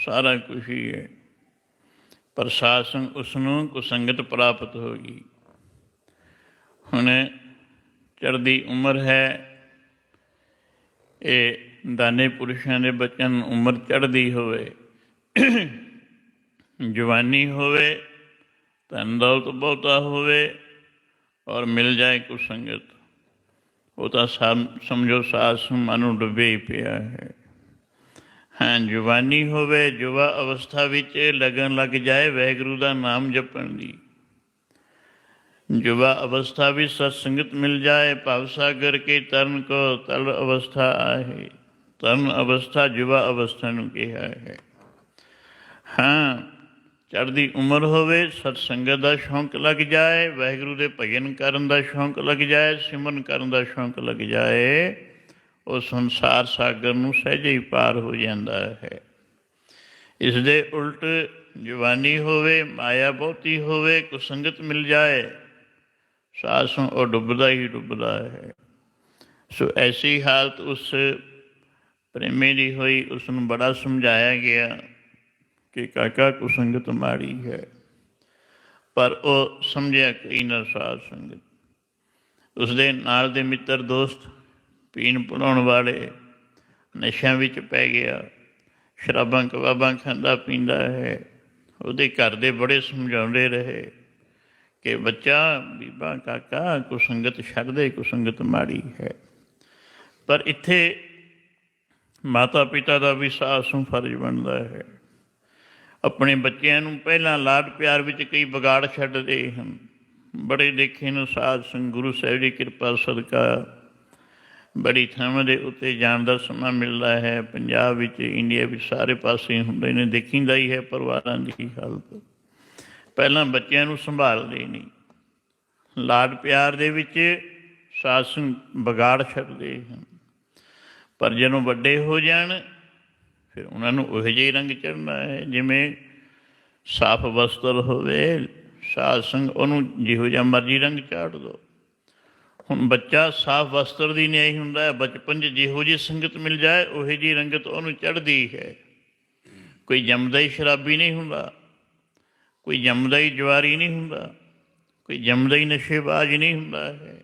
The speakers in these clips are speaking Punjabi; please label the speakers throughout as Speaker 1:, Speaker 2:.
Speaker 1: ਸਾਰਾ ਕੁਝ ਹੀ ਹੈ। ਪਰ ਸਾਧ ਸੰਗ ਉਸ ਨੂੰ ਕੁਸੰਗਤ ਪ੍ਰਾਪਤ ਹੋ ਗਈ। ਹੁਣ ਚੜ੍ਹਦੀ ਉਮਰ ਹੈ। ਇਹ ਦਾਨੇ ਪੁਰਸ਼ਾਂ ਦੇ ਬੱਚਿਆਂ ਨੂੰ ਉਮਰ ਚੜ੍ਹਦੀ ਹੋਵੇ, ਜਵਾਨੀ ਹੋਵੇ, ਧਨ ਦੌਲਤ ਬਹੁਤਾ ਹੋਵੇ ਔਰ ਮਿਲ ਜਾਏ ਕੁਸੰਗਤ ਉਹ ਤਾਂ ਸਮਝੋ ਸਾਸ ਮਨ ਡੁੱਬੇ ਹੀ ਪਿਆ ਹੈ। ਹਾਂ, ਜਵਾਨੀ ਹੋਵੇ ਯੁਵਾ ਅਵਸਥਾ ਵਿੱਚ ਲਗਨ ਲੱਗ ਜਾਏ ਵੈਗਰੂ ਦਾ ਨਾਮ ਜਪਣ ਦੀ। ਯੁਵਾ ਅਵਸਥਾ ਵਿੱਚ ਸਤ ਸੰਗਤ ਮਿਲ ਜਾਏ, ਭਵ ਸਾਗਰ ਕੇ ਤਰਨ ਕੋ ਤਲ ਅਵਸਥਾ ਆਏ ਤਰਨ ਅਵਸਥਾ ਯੁਵਾ ਅਵਸਥਾ ਨੂੰ ਕਿਹਾ ਹੈ। ਹਾਂ, ਚੜ੍ਹਦੀ ਉਮਰ ਹੋਵੇ ਸਤ ਸੰਗਤ ਦਾ ਸ਼ੌਂਕ ਲੱਗ ਜਾਏ, ਵਾਹਿਗੁਰੂ ਦੇ ਭਜਨ ਕਰਨ ਦਾ ਸ਼ੌਂਕ ਲੱਗ ਜਾਏ, ਸਿਮਰਨ ਕਰਨ ਦਾ ਸ਼ੌਂਕ ਲੱਗ ਜਾਏ। ਉਹ ਸੰਸਾਰ ਸਾਗਰ ਨੂੰ ਸਹਿਜੇ ਹੀ ਪਾਰ ਹੋ ਜਾਂਦਾ ਹੈ। ਇਸ ਦੇ ਉਲਟ ਜਵਾਨੀ ਹੋਵੇ, ਮਾਇਆ ਬਹੁਤੀ ਹੋਵੇ ਕੁਸੰਗਤ ਮਿਲ ਜਾਏ ਸਾਸੋਂ ਉਹ ਡੁੱਬਦਾ ਹੀ ਡੁੱਬਦਾ ਹੈ। ਸੋ ਐਸੀ ਹਾਲਤ ਉਸ ਪ੍ਰੇਮੀ ਦੀ ਹੋਈ ਉਸ ਨੂੰ ਬੜਾ ਸਮਝਾਇਆ ਗਿਆ ਕਿ ਕਾਕਾ ਕੁਸੰਗਤ ਮਾੜੀ ਹੈ। ਪਰ ਉਹ ਸਮਝਿਆ ਕਿ ਨਾ ਸਾਧ ਸੰਗਤ। ਉਸ ਦੇ ਨਾਲ ਦੇ ਮਿੱਤਰ ਦੋਸਤ ਪੀਣ ਪੁਲਾਉਣ ਵਾਲੇ ਨਸ਼ਿਆਂ ਵਿੱਚ ਪੈ ਗਿਆ। ਸ਼ਰਾਬਾਂ ਕਬਾਬਾਂ ਖਾਂਦਾ ਪੀਂਦਾ ਹੈ। ਉਹਦੇ ਘਰ ਦੇ ਬੜੇ ਸਮਝਾਉਂਦੇ ਰਹੇ ਕਿ ਬੱਚਾ, ਬੀਬਾ, ਕਾਕਾ ਕੁਸੰਗਤ ਛੱਡ ਦੇ ਕੁਸੰਗਤ ਮਾੜੀ ਹੈ। ਪਰ ਇੱਥੇ ਮਾਤਾ ਪਿਤਾ ਦਾ ਵੀ ਸਾਸ ਫਰਜ਼ ਬਣਦਾ ਹੈ। ਆਪਣੇ ਬੱਚਿਆਂ ਨੂੰ ਪਹਿਲਾਂ ਲਾਡ ਪਿਆਰ ਵਿੱਚ ਕਈ ਵਿਗਾੜ ਛੱਡਦੇ ਹਨ। ਬੜੇ ਦੇਖੇ ਨੂੰ ਸਾਧ ਸੰਗ ਗੁਰੂ ਸਾਹਿਬ ਦੀ ਕਿਰਪਾ, ਸਦਕਾ ਬੜੀ ਥਾਵਾਂ ਦੇ ਉੱਤੇ ਜਾਣ ਦਾ ਸਮਾਂ ਮਿਲਦਾ ਹੈ। ਪੰਜਾਬ ਵਿੱਚ, ਇੰਡੀਆ ਵਿੱਚ ਸਾਰੇ ਪਾਸੇ ਹੁੰਦੇ ਨੇ, ਦੇਖੀਂਦਾ ਹੀ ਹੈ ਪਰਿਵਾਰਾਂ ਦੀ ਹਾਲਤ। ਪਹਿਲਾਂ ਬੱਚਿਆਂ ਨੂੰ ਸੰਭਾਲਦੇ ਨਹੀਂ। ਲਾਡ ਪਿਆਰ ਦੇ ਵਿੱਚ ਸਾਧ ਸੰਗ ਵਿਗਾੜ ਛੱਡਦੇ ਹਨ। ਪਰ ਜਦੋਂ ਵੱਡੇ ਹੋ ਜਾਣ, ਫਿਰ ਉਹਨਾਂ ਨੂੰ ਉਹੋ ਜਿਹੇ ਰੰਗ ਚੜਨਾ ਹੈ, ਜਿਵੇਂ ਸਾਫ਼ ਵਸਤਰ ਹੋਵੇ, ਸਾਧ ਉਹਨੂੰ ਜਿਹੋ ਜਿਹਾ ਮਰਜ਼ੀ ਰੰਗ ਚਾੜ ਦੋ। ਹੁਣ ਬੱਚਾ ਸਾਫ਼ ਵਸਤਰ ਦੀ ਨਿਆਈ ਹੁੰਦਾ ਹੈ, ਬਚਪਨ 'ਚ ਜਿਹੋ ਜਿਹੀ ਸੰਗਤ ਮਿਲ ਜਾਏ, ਉਹੋ ਜਿਹੀ ਰੰਗਤ ਉਹਨੂੰ ਚੜਦੀ ਹੈ। ਕੋਈ ਜੰਮਦਾ ਹੀ ਸ਼ਰਾਬੀ ਨਹੀਂ ਹੁੰਦਾ, ਕੋਈ ਜੰਮਦਾ ਹੀ ਜਵਾਰੀ ਨਹੀਂ ਹੁੰਦਾ, ਕੋਈ ਜੰਮਦਾ ਹੀ ਨਸ਼ੇਬਾਜ਼ ਨਹੀਂ ਹੁੰਦਾ ਹੈ।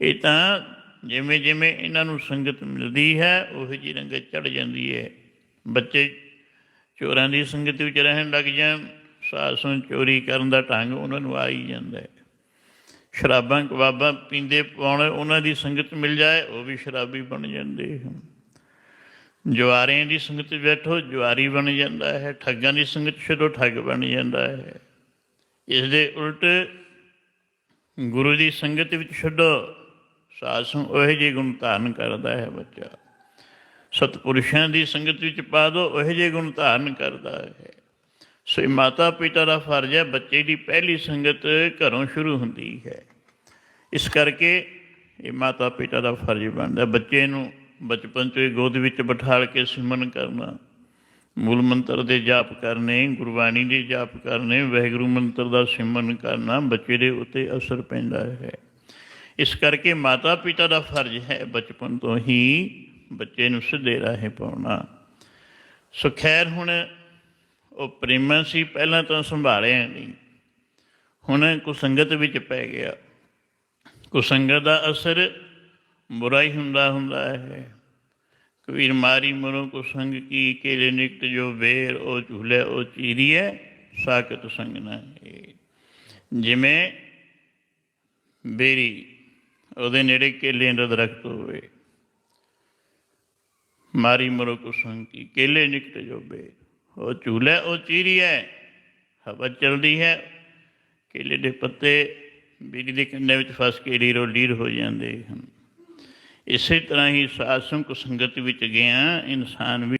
Speaker 1: ਇਹ ਤਾਂ ਜਿਵੇਂ ਜਿਵੇਂ ਇਹਨਾਂ ਨੂੰ ਸੰਗਤ ਮਿਲਦੀ ਹੈ, ਉਹੋ ਜਿਹੀ ਰੰਗਤ ਚੜ ਜਾਂਦੀ ਹੈ। ਬੱਚੇ ਚੋਰਾਂ ਦੀ ਸੰਗਤ ਵਿੱਚ ਰਹਿਣ ਲੱਗ ਜਾਣ ਸਾਸੋਂ ਚੋਰੀ ਕਰਨ ਦਾ ਢੰਗ ਉਹਨਾਂ ਨੂੰ ਆ ਹੀ ਜਾਂਦਾ ਹੈ। ਸ਼ਰਾਬਾਂ ਕਬਾਬਾਂ ਪੀਂਦੇ ਪਾਉਣ, ਉਹਨਾਂ ਦੀ ਸੰਗਤ ਮਿਲ ਜਾਏ, ਉਹ ਵੀ ਸ਼ਰਾਬੀ ਬਣ ਜਾਂਦੇ ਹਨ। ਜਵਾਰਿਆਂ ਦੀ ਸੰਗਤ ਬੈਠੋ ਜੁਆਰੀ ਬਣ ਜਾਂਦਾ ਹੈ। ਠੱਗਾਂ ਦੀ ਸੰਗਤ ਛੱਡੋ, ਠੱਗ ਬਣ ਜਾਂਦਾ ਹੈ। ਇਸ ਦੇ ਉਲਟ ਗੁਰੂ ਦੀ ਸੰਗਤ ਵਿੱਚ ਛੱਡੋ, ਸਾਸੂ ਉਹ ਜਿਹੇ ਗੁਣ ਧਾਰਨ ਕਰਦਾ ਹੈ ਬੱਚਾ। ਸਤਪੁਰਸ਼ਾਂ ਦੀ ਸੰਗਤ ਵਿੱਚ ਪਾ ਦੋ, ਉਹ ਜਿਹੇ ਗੁਣ ਧਾਰਨ ਕਰਦਾ ਹੈ। ਸੋ ਇਹ ਮਾਤਾ ਪਿਤਾ ਦਾ ਫਰਜ਼ ਹੈ, ਬੱਚੇ ਦੀ ਪਹਿਲੀ ਸੰਗਤ ਘਰੋਂ ਸ਼ੁਰੂ ਹੁੰਦੀ ਹੈ। ਇਸ ਕਰਕੇ ਇਹ ਮਾਤਾ ਪਿਤਾ ਦਾ ਫਰਜ਼ ਬਣਦਾ ਬੱਚੇ ਨੂੰ ਬਚਪਨ ਤੋਂ ਹੀ ਗੋਦ ਵਿੱਚ ਬਿਠਾਲ ਕੇ ਸਿਮਰਨ ਕਰਨਾ, ਮੂਲ ਮੰਤਰ ਦੇ ਜਾਪ ਕਰਨੇ, ਗੁਰਬਾਣੀ ਦੇ ਜਾਪ ਕਰਨੇ, ਵਾਹਿਗੁਰੂ ਮੰਤਰ ਦਾ ਸਿਮਰਨ ਕਰਨਾ ਬੱਚੇ ਦੇ ਉੱਤੇ ਅਸਰ ਪੈਂਦਾ ਹੈ। ਇਸ ਕਰਕੇ ਮਾਤਾ ਪਿਤਾ ਦਾ ਫਰਜ਼ ਹੈ, ਬਚਪਨ ਤੋਂ ਹੀ ਬੱਚੇ ਨੂੰ ਸਿੱਧੇ ਰਾਹੇ ਪਾਉਣਾ। ਸੋ ਖੈਰ, ਹੁਣ ਉਹ ਪ੍ਰੇਮਾ ਸੀ, ਪਹਿਲਾਂ ਤਾਂ ਸੰਭਾਲਿਆ ਨਹੀਂ ਹੁਣ ਕੁਸੰਗਤ ਵਿੱਚ ਪੈ ਗਿਆ। ਕੁਸੰਗਤ ਦਾ ਅਸਰ ਬੁਰਾ ਹੀ ਹੁੰਦਾ ਹੁੰਦਾ ਹੈ। ਕਬੀਰ ਮਾਰੀ ਮਰੋ ਕੁਸੰਗ ਕੀ, ਕੇਲੇ ਨਿਕਟ ਜੋ ਵੇਰ, ਉਹ ਝੂਲੇ, ਉਹ ਚੀਰੀਏ ਸਾਕਤ ਸੰਗ ਨਾ ਹੈ। ਜਿਵੇਂ ਬੇਰੀ, ਉਹਦੇ ਨੇੜੇ ਕੇਲੇ ਦਾ ਦਰਖਤ ਹੋਵੇ। ਮਾਰੀ ਮਰੋ ਕੁਸੰਗ ਕੀ, ਕੇਲੇ ਨਿਕਟ ਜੋ ਵੇਰ। ਉਹ ਝੂਲੇ, ਉਹ ਚੀਰੀਏ ਹਵਾ ਚਲਦੀ ਹੈ। ਕੇਲੇ ਦੇ ਪੱਤੇ ਬਿਜਲੀ ਦੇ ਕੰਨੇ ਵਿੱਚ ਫਸ ਕੇ ਲੀਰੋ ਲੀਰ ਹੋ ਜਾਂਦੇ ਹਨ। ਇਸੇ ਤਰ੍ਹਾਂ ਹੀ ਸਾਸੰਗ ਸੰਗਤ ਵਿੱਚ ਗਿਆ। ਇਨਸਾਨ ਵੀ